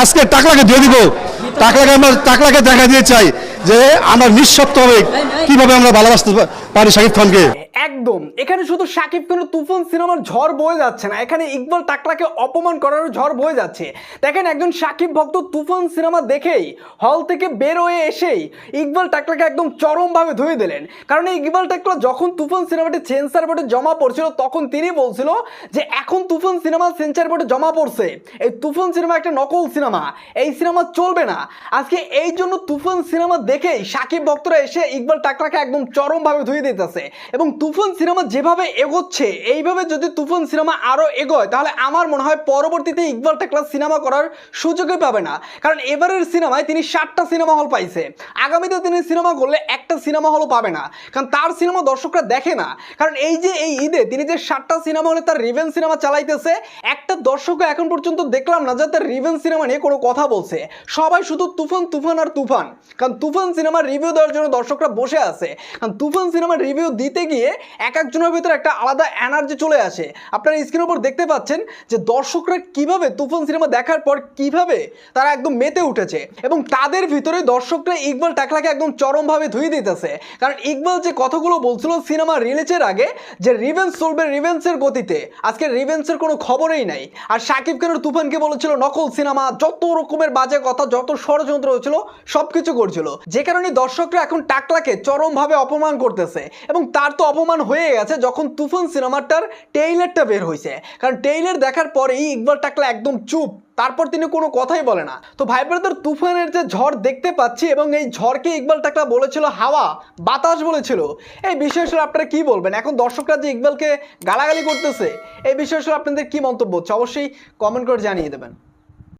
আজকে টাকলাকে দিয়ে দিব। টাকলাকে আমরা টাকলাকে দেখা দিয়ে চাই যে আমরা নিঃশব্দ হবে কীভাবে আমরা ভালোবাসতে পারি শাকিব খানকে। একদম। এখানে শুধু শাকিব খানের তুফান সিনেমার ঝড় বয়ে যাচ্ছে না, এখানে ইকবাল টাকলাকে অপমান করার ঝড় বয়ে যাচ্ছে। দেখেন একজন শাকিব ভক্ত তুফান সিনেমা দেখেই, হল থেকে বের হয়ে এসেই ইকবাল টাকলাকে একদম চরমভাবে ধুয়ে দিলেন। কারণ এই ইকবাল টাকলা যখন তুফান সিনেমাটি সেন্সার বোর্ডে জমা পড়ছিল, তখন তিনি বলছিল যে, এখন তুফান সিনেমা সেন্সার বোর্ডে জমা পড়ছে। এই তুফান সিনেমা একটা নকল সিনেমা। এই সিনেমা চলবে না। আজকে এই জন্য তুফান সিনেমা দেখেই সাকিব ভক্তরা এসে ইকবাল টাকলাকে একদম চরমভাবে ধুয়ে দিতেছে। এবং সিনেমা যেভাবে এগোচ্ছে, এইভাবে যদি তুফান সিনেমা আরও এগোয়, তাহলে আমার মনে হয় পরবর্তীতে ইকবাল টাকলা সিনেমা করার সুযোগই পাবে না। কারণ এবারের সিনেমায় তিনি ষাটটা সিনেমা হল পাইছে। আগামীতে তিনি সিনেমা করলে একটা সিনেমা হলও পাবে না। কারণ তার সিনেমা দর্শকরা দেখে না। কারণ এই যে এই ঈদে তিনি যে ষাটটা সিনেমা হলে তার রিভেন সিনেমা চালাইতেছে, একটা দর্শকও এখন পর্যন্ত দেখলাম না যে তার রিভেন সিনেমা নিয়ে কোনো কথা বলছে। সবাই শুধু তুফান তুফান আর তুফান। কারণ তুফান সিনেমার রিভিউ দেওয়ার জন্য দর্শকরা বসে আছে। কারণ তুফান সিনেমার রিভিউ দিতে গিয়ে এক একজনের ভিতরে একটা আলাদা এনার্জি চলে আসে। আপনারা স্ক্রিনের উপর দেখতে পাচ্ছেন যে দর্শকরা কীভাবে তুফান সিনেমা দেখার পর কীভাবে তারা একদম মেতে উঠেছে এবং তাদের ভিতরে দর্শকরা ইকবাল টাকলাকে একদম চরমভাবে ধুয়ে দিতেছে। কারণ ইকবাল যে কথাগুলো বলছিল সিনেমা রিলিজের আগে, যে রিভেন্স চলবে রিভেন্সের গতিতে, আজকে রিভেন্সের কোনো খবরই নাই। আর সাকিব খানের তুফানকে বলেছিল, নকল সিনেমা, যত রকমের বাজে কথা, যত ষড়যন্ত্র হয়েছিল, সবকিছু করছিল। যে কারণে দর্শকরা এখন টাকলাকে চরমভাবে অপমান করতেছে এবং তার তো অপমান হয়ে গেছে যখন তুফান সিনেমাটার টেইলারটা বের হয়েছে। কারণ টেইলার দেখার পরেই ইকবাল টাকলা একদম চুপ, তারপর তিনি কোনো কথাই বলে না। তো ভাই ব্রাদার, তুফানের যে ঝড় দেখতে পাচ্ছি এবং এই ঝড়কে ইকবাল টাকলা বলেছিল হাওয়া, বাতাস বলেছিল। এই বিষয়ে আপনারা কি বলবেন? এখন দর্শকরা যে ইকবালকে গালাগালি করতেছে, এই বিষয়ে আপনাদের কি মন্তব্য হচ্ছে? অবশ্যই কমেন্ট করে জানিয়ে দেবেন।